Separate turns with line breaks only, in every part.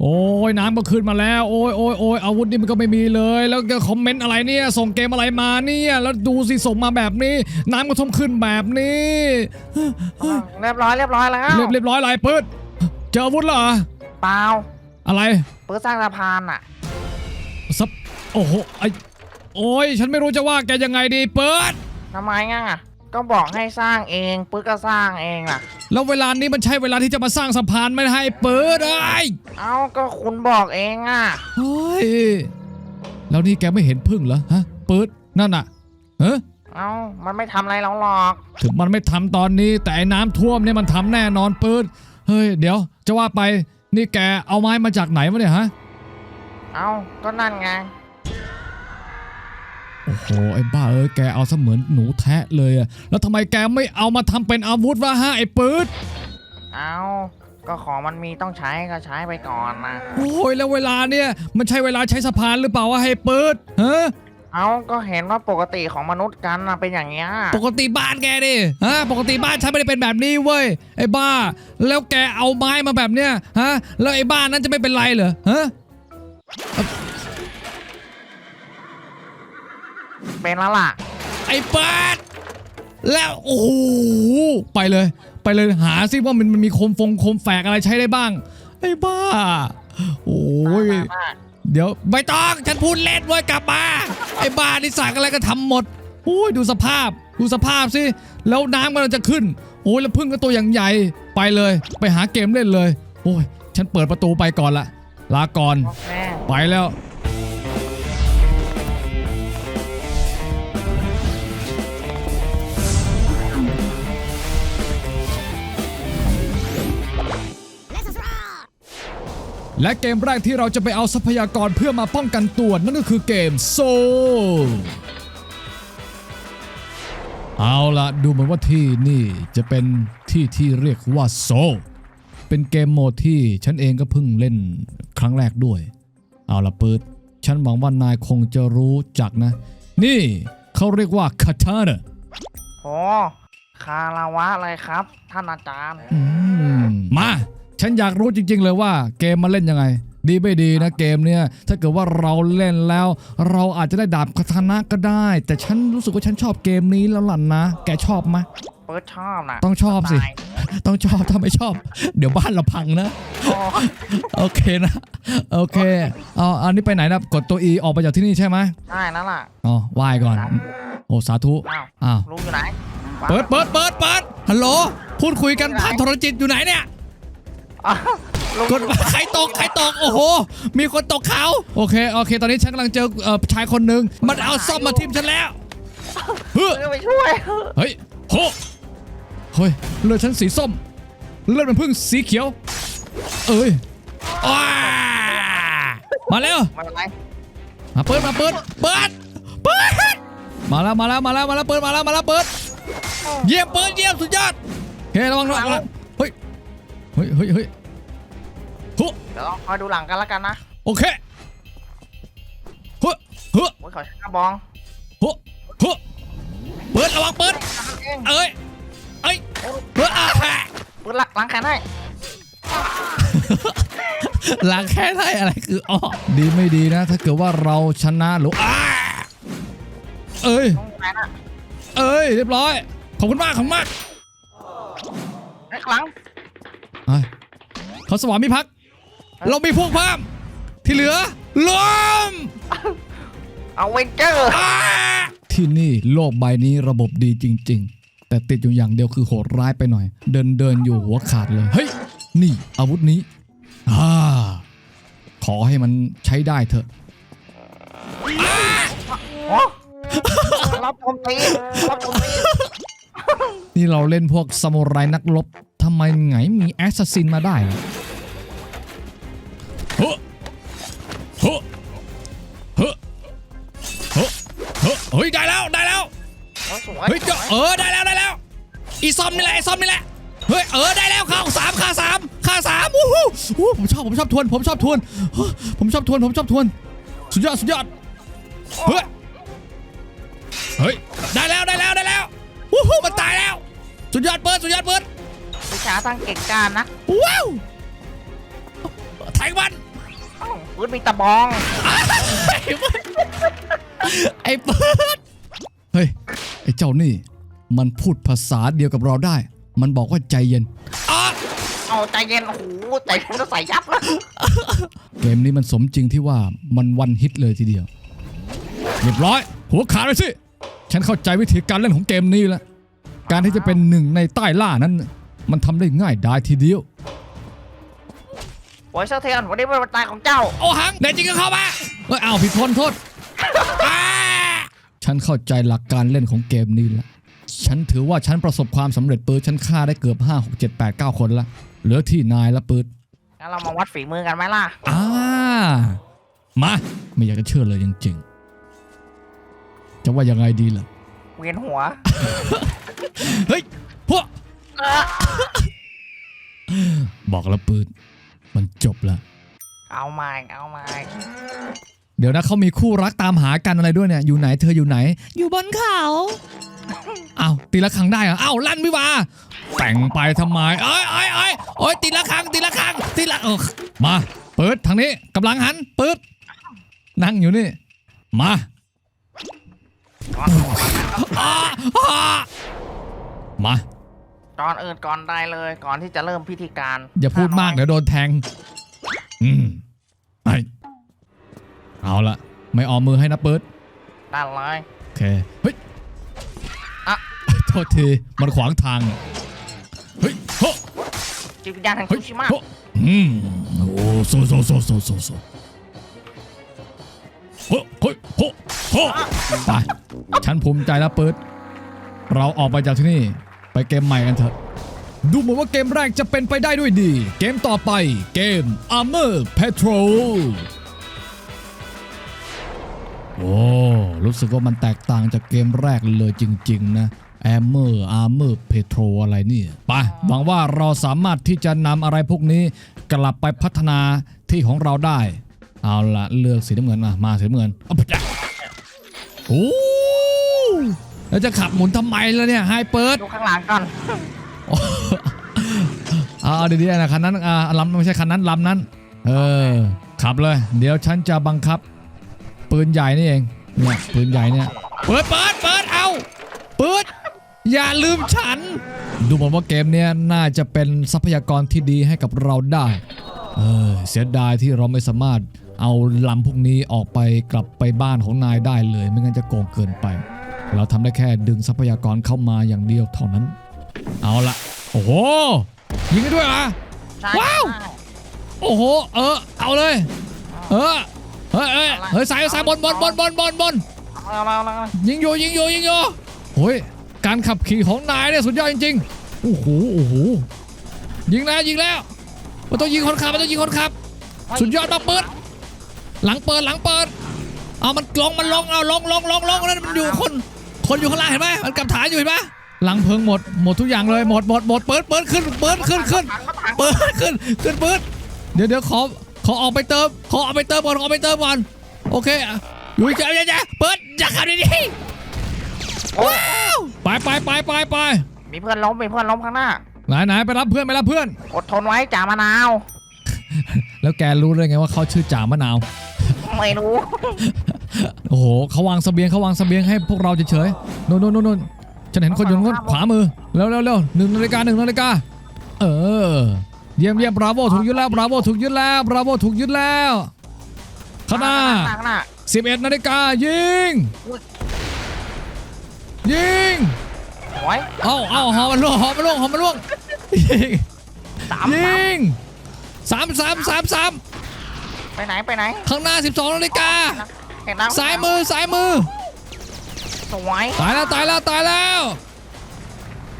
โอ้ยน้ำก็ขึ้นมาแล้ว โอ้ยโอ้ยโอ้ยอาวุธนี่มันก็ไม่มีเลย แล้วก็คอมเมนต์อะไรเนี่ย ส่งเกมอะไรมาเนี่ย แล้วดูสิส่งมาแบบนี้ น้ำก็ท่วมขึ้นแบบนี้
เรียบร้อยเรียบร้อยแล้ว
เรียบเรียบร้อยอะไรปืดเจออาวุธเหรอ
เปล่า
อะไร
ปืนสร้างสะพานอะ
ซับโอ้โหไอโอ้ยฉันไม่รู้จะว่าแกยังไงดีเปิด
ทำไมอะ ก็บอกให้สร้างเองปืนก็สร้างเองอะ
แล้วเวลานี้มันใช่เวลาที่จะมาสร้างสะพานไม่ให้เปิดไอ้ย
เอ้าก็คุณบอกเองอะ
เฮ้ยแล้วนี่แกไม่เห็นพึ่งเหรอฮะเปิดนั่นน่ะเฮ้
เอ้ามันไม่ทำอะไรเราหรอก
ถึงมันไม่ทำตอนนี้แต่ไอ้น้ำท่วมเนี่ยมันทำแน่นอนปืนเฮ้ยเดี๋ยวจะว่าไปนี่แกเอาไม้มาจากไหนวะเนี่ยฮะ
เอ้าก็นั่นไง
โอ้โหไอ้บ้าเอ้ยแกเอาเสมือนหนูแทะเลยอะแล้วทำไมแกไม่เอามาทำเป็นอาวุธวะฮะไอ้ปืด
เอ้าก็ของมันมีต้องใช้ก็ใช้ไปก่อนนะ
โอ้ยแล้วเวลาเนี่ยมันใช่เวลาใช้สะพานหรือเปล่าวะให้ปืดฮะ
เอ้าก็เห็นว่าปกติของมนุษย์กันนะเป็นอย่างเงี้ย
ปกติบ้านแกดิฮะปกติบ้านฉันไม่ได้เป็นแบบนี้เว้ยไอ้บ้า แล้วแกเอาไม้มาแบบเนี้ยฮะแล้วไอ้บ้านนั้นจะไม่เป็นไรเหรอฮะ
เป็นแล้วล่ะ
ไอ้เปิดแล้วโอ้โหไปเลย ไปเลยหาซิว่ามันมันมีโคมฟงโคมแฝกอะไรใช้ได้บ้าง ไอ้บ้า โอ้ย
มามา
เดี๋ยวไม่ต้องฉันพูดเล่นเว้ยกลับมาไอ้บ้านี่สั่งอะไรก็ทำหมดโอ้ยดูสภาพดูสภาพสิแล้วน้ำกำลังจะขึ้น โอ้ยแล้วพึ่งก็ตัวอย่างใหญ่ไปเลย ไปหาเกมเล่นเลย โอ้ยฉันเปิดประตูไปก่อนละลาก่อน
โอเค
ไปแล้ว และเกมแรกที่เราจะไปเอาทรัพยากรเพื่อมาป้องกันตัวนั่นก็คือเกมโซเอาละดูเหมือนว่าที่นี่จะเป็นที่ที่เรียกว่าโซ เป็นเกมโหมดที่ฉันเองก็เพิ่งเล่นครั้งแรกด้วย เอาละปืดฉันหวังว่านายคงจะรู้จักนะ นี่เขาเรียกว่าคาตานะ
โหคาราวะเลยครับ ท่านอาจารย์
อืมมา ฉันอยากรู้จริง ๆ เลยว่าเกมมันเล่นยังไง ดีไม่ดีนะเกมเนี่ยถ้าเกิดว่าเราเล่นแล้ว เราอาจจะได้ดาบคาตานะก็ได้ แต่ฉันรู้สึกว่าฉันชอบเกมนี้แล้วล่ะนะ แกชอบไหม
เปิดชอบนะ
ต้องชอบสิ
ตาย
ต้องชอบถ้าไม่ชอบ เดี๋ยวบ้านเราพังนะ
โอ้
โอเคนะ โอเคเอาอันนี้ไปไหนนะกดตัว E ออกไปจากที่นี่ใช่ไหม
ได้นั่นล่ะ
อ๋อไหว้ก่อน โอ้สาธุ
อ้าว
อ้าว
ลุงอยู่ไหน
เปิดเปิดเปิดเปิดฮัลโหลพูดคุยกันผ่านโทรจิตอยู่ไหนเนี่ย
อ้าวลุง
กดใครตกใครตกโอ้โห มีคนตกเขาโอเคโอเค ตอนนี้ฉันกำลังเจอเอ่อชายคนหนึ่งมันเอาซ่อมมาทิ่มฉันแล้วเฮ้ย
ลุงไปช่วย
เฮ้ยโหเฮ้ยเลือดฉันสีส้มเลือดมันเพิ่งสีเขียว เอ้ยอ้ามาแล้ว
ไม่เป็นไร
มาเปิดมาเปิดเปิดเปิดมาแล้วมาแล้วมาแล้วมาแล้วเปิดมาแล้วมาแล้วเปิดเยี่ยมเปิดเยี่ยมสุดยอดเฮ้ยระวังระวังระวังเฮ้ยเฮ้ยเฮ้ยเฮ้ยโห
เดี๋ยวลองคอยดูหลังกันแล้วกันนะ
โอเคเฮ้ยเฮ้ย
โอ้ยขอใช้กระบอง
เฮ้ยเฮ้ยเปิดระวังเปิด
นั่นเอง
เอ้ยเอ้ยเฮ้ยอ่าฮะ
ปืนหลักล้างแขนให้
ล้างแค่ได้อะไรคืออ๋อดีไม่ดีนะ ถ้าเกิดว่าเราชนะหรืออ้าเอ้ย
ลุงอยู่ไหนน่ะ
เอ้ยเรียบร้อยขอบคุณมากขอบคุณมาก
ไอ้ข้างหลัง
เฮ้ย เขาสวามิภักดิ์เรามีพวกเพิ่มที่เหลือล้ม
เอาเวนเจอร์
อ้าที่นี่โลกใบนี้ระบบดีจริง ๆ แต่ติดอยู่อย่างเดียวคือโหดร้ายไปหน่อย เดินเดินอยู่หัวขาดเลย เฮ้ย นี่อาวุธนี้อ่าขอให้มันใช้ได้เถอะ
โอ้รับผมตีรับผมตี
นี่เราเล่นพวกซามูไรนักรบทำไมไงมีแอสซัสซินมาได้ เฮ้อเฮ้ยได้แล้วได้แล้ว
โอ้สวย
เฮ้ยเจ้าเออได้แล้วได้แล้วอีซอมนี่แหละไอซอมนี่แหละเฮ้ยเออได้แล้วข้าสามข้าสามข้าสามอู้หูอู้ผมชอบผมชอบทวนผมชอบทวนเฮ้ยผมชอบทวนผมชอบทวนสุดยอดสุดยอดเฮ้ยเฮ้ยได้แล้วได้แล้วได้แล้วอู้หูมันตายแล้ว สุดยอดเปิดสุดยอดเปิด
วิชาตั้งเก่งการนะ
ว้าวแทงมัน
ปืนมีตะบอง
ไอ้เปิดเฮ้ย ไอ้เจ้านี่ มันพูดภาษาเดียวกับเราได้ มันบอกว่าใจเย็นอะ
เอาใจเย็น โอ้โหใจผมจะใส่ยับแล้ว
เกมนี้มันสมจริงที่ว่ามันวันฮิตเลยทีเดียว เรียบร้อย หัวขาดเลยสิ ฉันเข้าใจวิธีการเล่นของเกมนี้แล้ว การที่จะเป็นหนึ่งในใต้ล่านั้น มันทำได้ง่ายดายทีเดียว
โอ้ยเซอร์เทียนวันนี้เป็นวันตายของเจ้า
โอ้หังเด็ดจริงก็เข้ามาเอ้ยอ้าวผิดคนโทษอ่า ฉันเข้าใจหลักการเล่นของเกมนี้แล้วฉันถือว่าฉันประสบความสำเร็จปืนฉันฆ่าได้เกือบ5 6 7 8 9 คนละ เหลือที่นายละปืน
งั้นเรามาวัดฝีมือกันไหมล่ะ
อ่า มา ไม่อยากจะเชื่อเลยจริงๆ จะว่ายังไงดีล่ะ
เวียนหัว
เฮ้ยพวก
เออ
บอกแล้วปืนมันจบแล้ว
เอามาอีกเอามาอีก
เดี๋ยวนะเขามีคู่รักตามหากันอะไรด้วยเนี่ยอยู่ไหนเธออยู่ไหน อยู่บนเขาอ้าวตีละครั้งได้เหรออ้าวลั่นวิวาแต่งไปทำไมเอ้ยเอ้ยเอ้ยโอ้ยตีละครั้งตีละครั้งตีละเออมาเปิดทางนี้กำลังหันเปิดนั่งอยู่นี่ มาอ่าอ่ามา
ก่อนอื่นก่อนได้เลยก่อนที่จะเริ่มพิธีการ
อย่าพูดมากเดี๋ยวโดนแทง เอาละไม่ออมมือให้นะเปิด
ได้เลย
โอเคเฮ้ย
อะ
โทษทีมันขวางทางเฮ้ยโฮ
จิตวิญญาณแห่ง
เฮ้
ซู
ย
ชิมะ
โฮอืมโอ้โซโซโซโซโซโซโฮเฮ้ยโฮโฮไปฉันภูมิใจแล้วเปิด เราออกไปจากที่นี่ไปเกมใหม่กันเถอะดูเหมือนว่าเกมแรกจะเป็นไปได้ด้วยดี เกมต่อไปเกม Armor Patrol โอ้รู้สึกว่ามันแตกต่างจากเกมแรกเลยจริง ๆ นะ Armor Armor Patrol อะไรเนี่ยไปหวังว่าเราสามารถที่จะนำอะไรพวกนี้ กลับไปพัฒนาที่ของเราได้ เอาละเลือกสีน้ำเงินมามาสีน้ำเงินเอาไปจ้ะโอ้แล้วจะขับหมุนทำไมล่ะเนี่ยไฮเปิด
ดูข้างหลังก่อน
เอาเอาดีๆนะคันนั้นอ่าลำไม่ใช่คันนั้นลำนั้น เออขับเลย เดี๋ยวฉันจะบังคับ ปืนใหญ่นี่เองเนี่ยปืนใหญ่เนี่ยเปิดเปิดเปิดเอาเปิดอย่าลืมฉัน ดูเหมือนว่าเกมเนี้ยน่าจะเป็นทรัพยากรที่ดีให้กับเราได้เออเสียดายที่เราไม่สามารถเอาลำพวกนี้ออกไปกลับไปบ้านของนายได้เลย ไม่งั้นจะโกงเกินไป เราทำได้แค่ดึงทรัพยากรเข้ามาอย่างเดียวเท่านั้น เอาละโอ้โหยิงกันด้วยเหรอ
ใช่
ว้าวโอ้โหเออเอาเลย เออ เฮ้ยเฮ้ยเฮ้ยสายสายบนบนบนบนบนบน
เอาเอาเอาเอา
ยิงอยู่ยิงอยู่ยิงอยู่โอ้ยการขับขี่ของนายเนี่ยสุดยอดจริงๆโอ้โหโอ้โหยิงแล้วยิงแล้วมันต้องยิงคนขับมันต้องยิงคนขับ สุดยอดมากเปิด หลังเปิดหลังเปิดเอามันลงมันลงเอาลงลงลงลงนั่นมันอยู่คนคนอยู่ข้างล่างเห็นไหมมันกลับฐานอยู่เห็นไหมหลังเพิงหมดหมดทุกอย่างเลยหมดหมดหมดเปิดเปิดขึ้นเปิดขึ้นขึ้น
ถังก็ถัง
เปิดขึ้นขึ้นเปิดเดี๋ยวเดี๋ยวขอข อออกไปเติม ขอออกไปเติมก่อน ขอออกไปเติมก่อน โอเคอะอยู่เฉยๆอย่าเปิดอย่าขับดี
โอ้
ๆไปไปไปไปไป
มีเพื่อนล้มมีเพื่อนล้มข้างหน้า
ไหนไหนไปรับเพื่อนไปรับเพื่อน
อดทนไว้จ่ามะนาว
แล้วแกรู้ได้ไงว่าเขาชื่อจ่ามะนาว
ไม่รู้
โอ้โหเขาวางเสบียงเขาวางเสบียงให้พวกเราเฉยๆนู่นนู่นนู่นนู่นฉันเห็นคนอยู่นู้นขวามือเร็วเร็วเร็วหนึ่งนาฬิกาหนึ่งนาฬิกา เออ เยี่ยมเยี่ยมบราโวถูกยึดแล้วบราโวถูกยึดแล้วบราโวถูกยึดแล้วข้างหน้า
ข้างหน้า
11นาฬิกายิง
อุ๊ย
ยิง
โอ้ย
เอาเอาหอมันล่วงหอมันล่วงหอมันล่วงยิง
สาม
ยิงสามสามสามสาม
ไปไหนไปไหน
ข้างหน้า 12นาฬิกา
เห็นแล้ว
ซ้ายมือซ้ายมือ
สวย
ตายแล้วตายแล้วตายแล้ว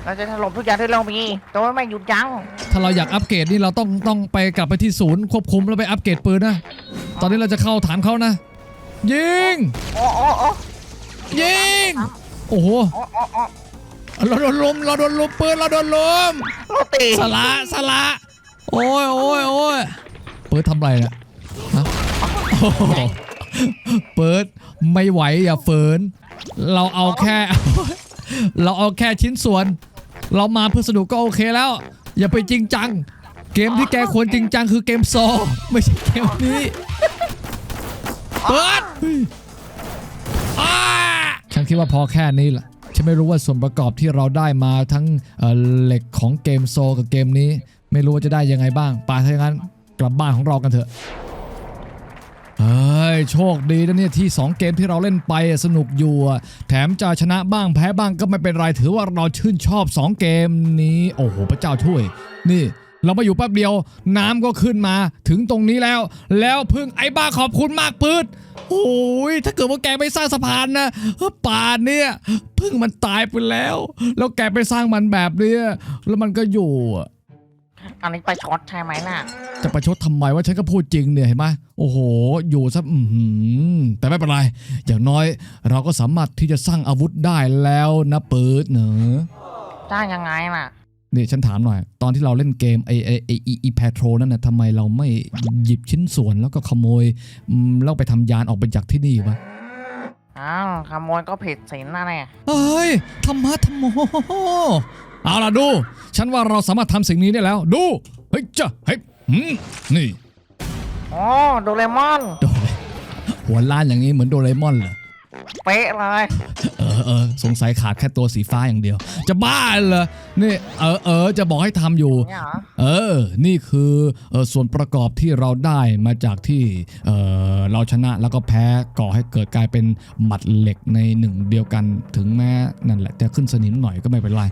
เราจะถล่มทุกอย่างที่เรามีแต่ว่าไม่หยุดยั้ง
ถ้าเราอยากอัปเกรดนี่เราต้องต้องไปกลับไปที่ศูนย์ควบคุมแล้วไปอัปเกรดปืนนะ ตอนนี้เราจะเข้าฐานเขานะ ยิง
โอ้โอ้โอ้
ยิง โอ้โห
โอ้โอ้โอ้
เราโดนลุมเราโดนลุมปืนเราโดนลุม
โรตี
สละสละโอ้ยโอ้ยโอ้ยเปิดทำไรเนี่ยฮะโอ้โหเปิดไม่ไหวอย่าเฟินเราเอาแค่ เราเอาแค่ชิ้นส่วน เรามาเพื่อสนุกก็โอเคแล้ว อย่าไปจริงจัง เกมที่แกควรจริงจังคือเกมโซลไม่ใช่เกมนี้เปิดเฮ้ยอ้าฉันคิดว่าพอแค่นี้แหละฉันไม่รู้ว่าส่วนประกอบที่เราได้มาทั้งเอ่อเหล็กของเกมโซลกับเกมนี้ ไม่รู้ว่าจะได้ยังไงบ้างป่าถ้าอย่างนั้นกลับบ้านของเรากันเถอะ เฮ้ยโชคดีนะเนี่ยที่ 2 เกมที่เราเล่นไปสนุกอยู่ แถมจะชนะบ้างแพ้บ้างก็ไม่เป็นไรถือว่าเราชื่นชอบ 2 เกมนี้ โอ้โห พระเจ้าช่วย นี่ เรามาอยู่แป๊บเดียว น้ำก็ขึ้นมาถึงตรงนี้แล้ว แล้วพึ่งไอ้บ้าขอบคุณมากปืดโอ้ยถ้าเกิดว่าแกไม่สร้างสะพานนะป่านเนี่ยพึ่งมันตายไปแล้ว แล้วแกไปสร้างมันแบบเนี้ยแล้วมันก็อยู่ อะ
อันนี้ไปช็อตใช่ไหมน่ะ
จะประชดทำไมว่าฉันก็พูดจริงเนี่ยเห็นไหมโอ้โห อยู่ซะอือหือแต่ไม่เป็นไร อย่างน้อยเราก็สามารถที่จะสร้างอาวุธได้แล้วนะเปิดเนอะ
จ้างยังไงน่ะ
นี่ฉันถามหน่อย ตอนที่เราเล่นเกมไอไอไออีอีแพทโรนั่นนะทำไมเราไม่หยิบชิ้นส่วนแล้วก็ขโมยอืมแล้วไปทำยานออกไปจากที่นี่วะ
อ้าวขโมยก็ผิดศีลนะเนี่ย
เอ้ยธรรมะธรรมโม เอาล่ะดู ฉันว่าเราสามารถทำสิ่งนี้ได้แล้ว ดู เฮ้ยจ้ะเฮ้ยหืมนี่
โอ้โดเรมอน
โดเรหัวล้านอย่างนี้เหมือนโดเรมอนเหรอ
เป๊ะเลย
เออเออสงสัยขาดแค่ตัวสีฟ้าอย่างเดียว จะบ้าเหรอ นี่เออเออจะบอกให้ทำอยู่
เนี่ยเหรอ
เออ นี่คือเออส่วนประกอบที่เราได้มาจากที่เออเราชนะแล้วก็แพ้ก่อให้เกิดกลายเป็นหมัดเหล็กในหนึ่งเดียวกัน ถึงแม้นั่นแหละจะขึ้นสนิมหน่อยก็ไม่เป็นไร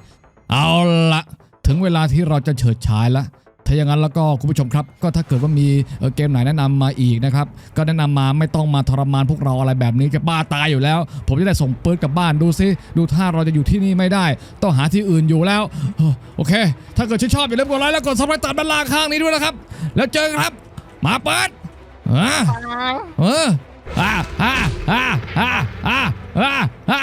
เอาละถึงเวลาที่เราจะเฉิดฉายแล้วถ้าอย่างนั้นแล้วก็คุณผู้ชมครับ ก็ถ้าเกิดว่ามีเอ่อเกมไหนแนะนำมาอีกนะครับ ก็แนะนำมาไม่ต้องมาทรมานพวกเราอะไรแบบนี้จะบ้าตายอยู่แล้ว ผมจะได้ส่งปืนกลับบ้านดูซิดูท่าเราจะอยู่ที่นี่ไม่ได้ ต้องหาที่อื่นอยู่แล้วเออโอเค ถ้าเกิดชื่นชอบอย่าลืมกดไลค์และกดซับสไครต์ตามด้านล่างข้างนี้ด้วยนะครับ แล้วเจอกันครับมาเปิดอ่า
ปัง
เอออ่าอ่าอ่าอ่าอ่าอ่าอ่า